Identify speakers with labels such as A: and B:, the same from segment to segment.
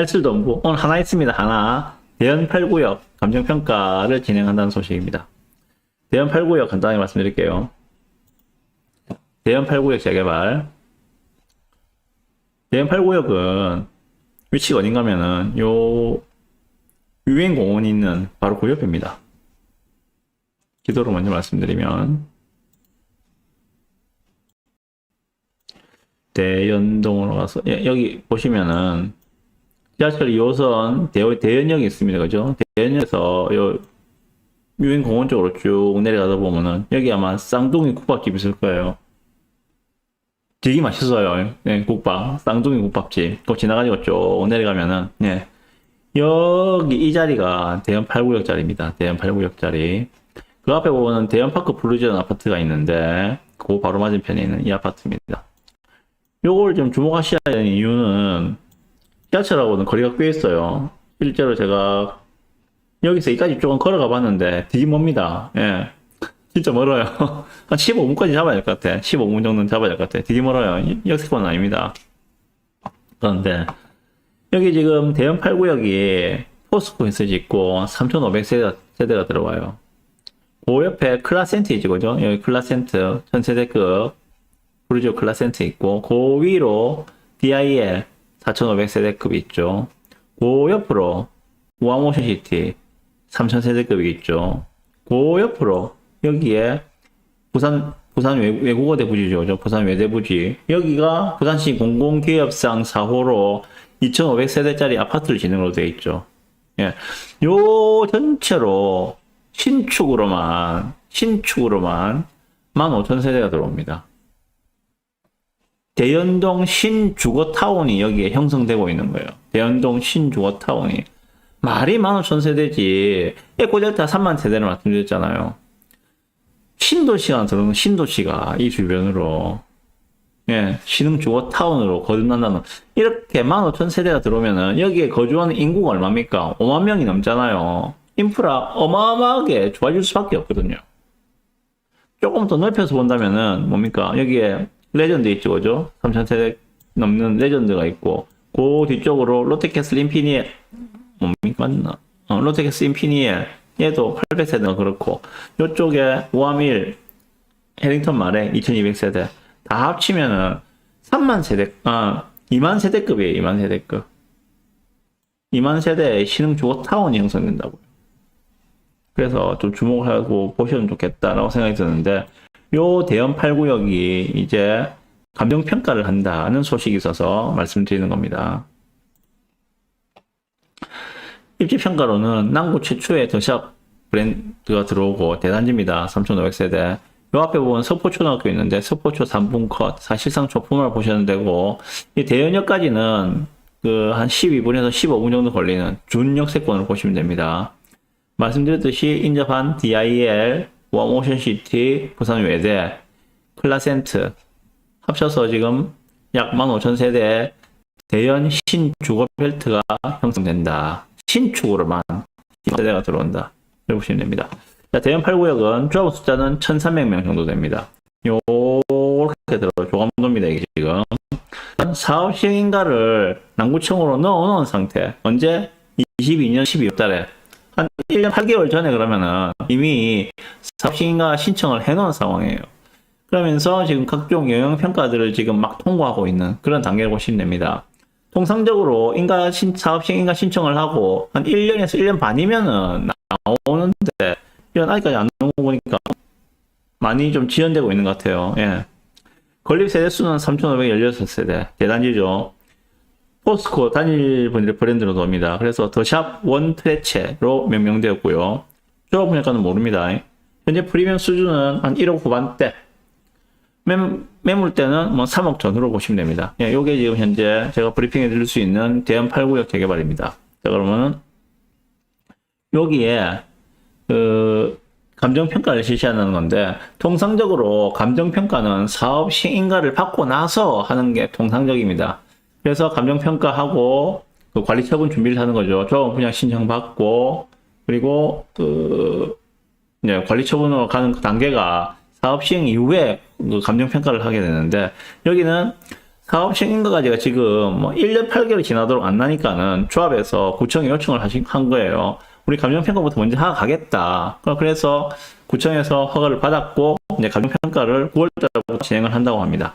A: 알쓸동부 오늘 하나 있습니다. 하나 대연 8구역 감정평가를 진행한다는 소식입니다. 대연 8구역 간단하게 말씀드릴게요. 대연 8구역 재개발 대연 8구역은 위치가 어딘가면은 요 유엔공원이 있는 바로 그 옆입니다. 기도로 먼저 말씀드리면 대연동으로 가서 예, 여기 보시면은 지하철 2호선 대, 대연역이 있습니다. 그죠? 대연역에서 요 유엔 공원 쪽으로 쭉 내려가다 보면은 여기 아마 쌍둥이 국밥집 있을 거예요. 되게 맛있어요. 예, 국밥. 쌍둥이 국밥집. 그거 지나가지고 쭉 내려가면은, 예. 여기 이 자리가 대연 8구역 자리입니다. 대연 8구역 자리. 그 앞에 보면 대연 파크 블루전 아파트가 있는데, 그 바로 맞은편에 있는 이 아파트입니다. 요걸 좀 주목하셔야 되는 이유는, 지하철하고는 거리가 꽤 있어요. 실제로 제가 여기서 여기까지 조금 걸어가 봤는데 되게 멉니다. 예. 진짜 멀어요. 한 15분까지 잡아야 될 것 같아. 15분 정도는 잡아야 될 것 같아. 되게 멀어요. 역세권 아닙니다. 그런데 여기 지금 대형 8구역이 포스코 인스지 있고 3,500세대가 세대가 들어와요. 그 옆에 클라센트 있죠, 그죠? 여기 클라센트 전세대급 브루지오 클라센트 있고 그 위로 DIL 4,500세대급이 있죠. 그 옆으로 우아모션 시티 3,000세대급이 있죠. 그 옆으로 여기에 부산 부산 외, 외국어대 부지죠. 저 부산 외대 부지. 여기가 부산시 공공기업상 4호로 2,500세대짜리 아파트를 짓는 되어 있죠. 예. 요 전체로 신축으로만 신축으로만 15,000세대가 들어옵니다. 대연동 신주거타운이 여기에 형성되고 있는 거예요. 대연동 신주거타운이. 말이 15,000세대지. 에코델타 3만 세대를 말씀드렸잖아요. 신도시가 들어오는 신도시가 이 주변으로 예, 신흥주거타운으로 거듭난다는 이렇게 15,000세대가 들어오면은 여기에 거주하는 인구가 얼마입니까? 5만 명이 넘잖아요. 인프라 어마어마하게 좋아질 수밖에 없거든요. 조금 더 넓혀서 본다면은 뭡니까? 여기에 레전드 있죠, 그죠? 3,000세대 넘는 레전드가 있고 그 뒤쪽으로 롯데캐슬 인피니에 뭡니까? 맞나? 어, 롯데캐슬 인피니에 얘도 800세대가 그렇고 요쪽에 우아밀 해링턴 말에 2200세대 다 합치면은 3만 세대 아 2만 세대급이에요 2만 세대급 2만 세대의 신흥 주거 타운이 형성된다고요 그래서 좀 주목을 하고 보시면 좋겠다라고 생각이 드는데 요 대연 8구역이 이제 감정 평가를 한다는 소식이 있어서 말씀드리는 겁니다. 입지 평가로는 남구 최초의 더샵 브랜드가 들어오고 대단지입니다. 3,500세대. 요 앞에 보면 서포초등학교 있는데 서포초 3분 컷 사실상 초품을 보셔도 되고 이 대연역까지는 그 한 12분에서 15분 정도 걸리는 준역세권으로 보시면 됩니다. 말씀드렸듯이 인접한 DIL, 워모션시티, 부산 외대, 클라센트 합쳐서 지금 약 15,000세대 대연 신주거 벨트가 형성된다. 신축으로만 세대가 들어온다. 이렇게 보시면 됩니다. 자, 대연 8구역은 조합 숫자는 1,300명 정도 됩니다. 요렇게 들어 조감도입니다. 이게 지금 사업 시행인가를 남구청으로 넣어놓은 상태. 언제? 22년 12월 달에 한 1년 8개월 전에 그러면은 이미 사업 시행인가 신청을 해놓은 상황이에요. 그러면서 지금 각종 영향평가들을 지금 막 통과하고 있는 그런 단계를 보시면 됩니다. 통상적으로 인가 신, 사업 시행인가 신청을 하고 한 1년에서 1년 반이면은 나오는데 이런 아직까지 안 나온 거 보니까 많이 좀 지연되고 있는 것 같아요. 예. 건립 세대 수는 3,516세대. 대단지죠. 포스코 단일 브랜드로 돕니다. 그래서 더샵 원트레체로 명명되었고요. 조합 분야가는 모릅니다. 현재 프리미엄 수준은 한 1억 후반대. 매, 매물대는 뭐 3억 전후로 보시면 됩니다. 예, 요게 지금 현재 제가 브리핑해 드릴 수 있는 대연 8구역 재개발입니다. 자, 그러면은 여기에 그 감정평가를 실시하는 건데 통상적으로 감정평가는 사업 시행인가를 받고 나서 하는 게 통상적입니다. 그래서 감정평가하고 그 관리 처분 준비를 하는 거죠. 조합 분야 신청 받고 그리고 그 이제 관리 처분으로 가는 그 단계가 사업 시행 이후에 그 감정 평가를 하게 되는데 여기는 사업 시행인가가 지금 뭐 1년 8개월이 지나도록 안 나니까는 조합에서 구청에 요청을 하신, 한 거예요. 우리 감정 평가부터 먼저 하고 가겠다. 그래서 구청에서 허가를 받았고, 이제 감정 평가를 9월 달부터 진행을 한다고 합니다.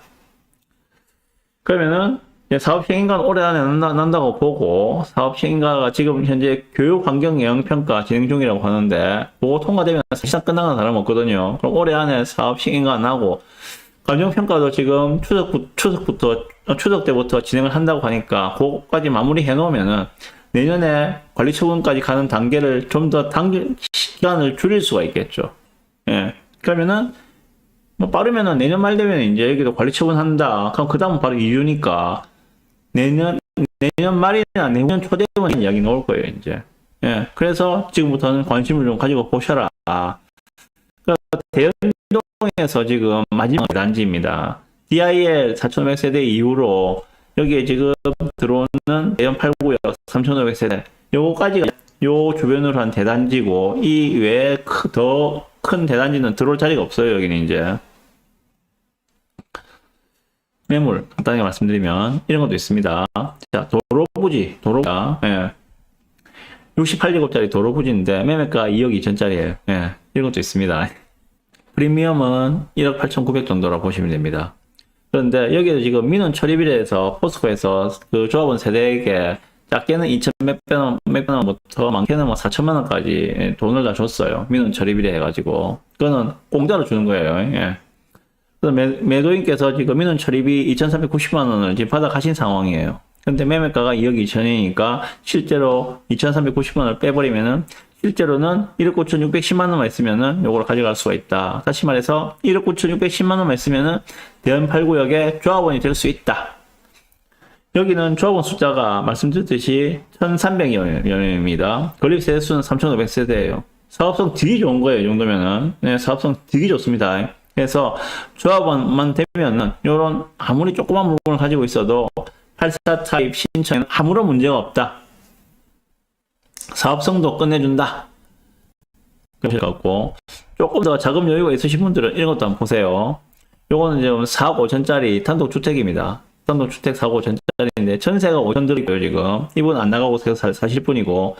A: 그러면은, 사업 시행인가는 올해 안에 난다, 난다 고 보고, 사업 시행인가가 지금 현재 교육 환경 영향 평가 진행 중이라고 하는데, 그거 통과되면 사실상 끝나는 사람 없거든요. 그럼 올해 안에 사업 시행인가 나고, 감정 평가도 지금 추석, 추석부터, 어, 추석 때부터 진행을 한다고 하니까, 그거까지 마무리 해 놓으면은, 내년에 관리 처분까지 가는 단계를 좀더 당길, 시간을 줄일 수가 있겠죠. 예. 그러면은, 뭐 빠르면은 내년 말 되면 이제 여기도 관리 처분 한다. 그럼 그 다음은 바로 2주니까, 내년, 내년 말이나 내년 초되면 이야기 나올 거예요, 이제. 예. 그래서 지금부터는 관심을 좀 가지고 보셔라. 그러니까 대연동에서 지금 마지막 단지입니다. DIL 4,500세대 이후로 여기에 지금 들어오는 대연 8구역 3,500세대 요거까지가 요 주변으로 한 대단지고 이 외에 더 큰 대단지는 들어올 자리가 없어요 여기는 이제 매물 간단하게 말씀드리면 이런 것도 있습니다. 자 도로 부지 도로가 예. 68제곱짜리 도로 부지인데 매매가 2억 2천짜리예요. 예. 이런 것도 있습니다. 프리미엄은 1억 8,900 정도라고 보시면 됩니다. 그런데 여기도 지금 민원 처리비례에서 포스코에서 그 조합원 세대에게 작게는 2천 몇백 원, 몇백 원부터 많게는 뭐 4천만 원까지 돈을 다 줬어요. 민원 처리비례 해가지고. 그거는 공짜로 주는 거예요. 예. 그래서 매, 매도인께서 지금 민원 처리비 2,390만 원을 지금 받아 가신 상황이에요. 근데 매매가가 2억 2천이니까 실제로 2,390만 원을 빼버리면은 실제로는 1억 9,610만 원만 있으면은 요걸 가져갈 수가 있다. 다시 말해서 1억 9,610만 원만 있으면은 대연 8구역의 조합원이 될 수 있다. 여기는 조합원 숫자가 말씀드렸듯이 1,300여 명입니다. 건립 세대 수는 3,500세대예요. 사업성 되게 좋은 거예요. 이 정도면은. 네, 사업성 되게 좋습니다. 그래서 조합원만 되면은 요런 아무리 조그만 물건을 가지고 있어도 84 타입 신청에는 아무런 문제가 없다. 사업성도 끝내준다. 그럴 것 같고 조금 더 자금 여유가 있으신 분들은 이런 것도 한번 보세요. 요거는 지금 4억 5천짜리 단독주택입니다. 단독주택 4억 5천짜리인데 전세가 5천 들이고요 지금. 이분 안 나가고 사, 사실 뿐이고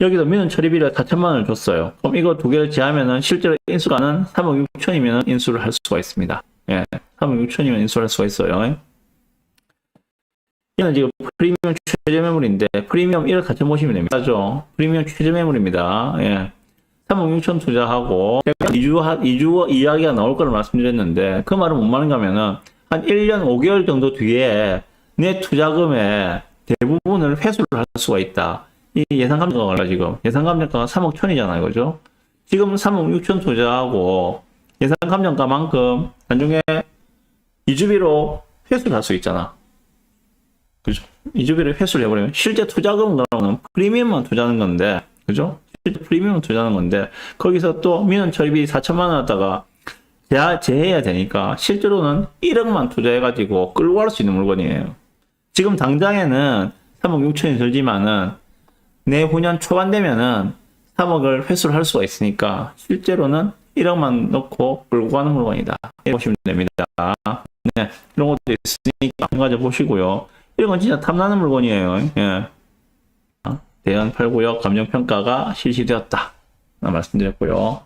A: 여기도 민원 처리비를 4천만 원을 줬어요. 그럼 이거 두 개를 제하면은 실제로 인수가는 3억 6천이면 인수를 할 수가 있습니다. 예, 3억 6천이면 인수를 할 수가 있어요. 이는 지금 프리미엄 최저 매물인데 프리미엄 1을 같이 보시면 됩니다. 죠 프리미엄 최저 매물입니다. 예. 3억 6천 투자하고 2주 2주 이야기가 나올 거를 말씀드렸는데 그 말은 뭔 말인가 하면은 한 1년 5개월 정도 뒤에 내 투자금의 대부분을 회수를 할 수가 있다. 이 예상 감정가가 얼마 지금 예상 감정가가 3억 천이잖아요. 그죠? 지금 3억 6천 투자하고 예상 감정가만큼 나중에 이주비로 회수를 할 수 있잖아. 그죠? 이주비를 회수를 해버리면 실제 투자금은 프리미엄만 투자하는 건데, 그죠? 실제 프리미엄 투자하는 건데, 거기서 또 민원 처리비 4천만 원 갖다가 제, 제해야 되니까 실제로는 1억만 투자해가지고 끌고 갈 수 있는 물건이에요. 지금 당장에는 3억 6천이 들지만은 내후년 초반 되면은 3억을 회수를 할 수가 있으니까 실제로는 1억만 넣고 끌고 가는 물건이다. 이렇게 보시면 됩니다. 네, 이런 것도 있으니까 한 가지 보시고요. 이런 건 진짜 탐나는 물건이에요. 예. 대연 8구역 감정평가가 실시되었다. 말씀드렸고요.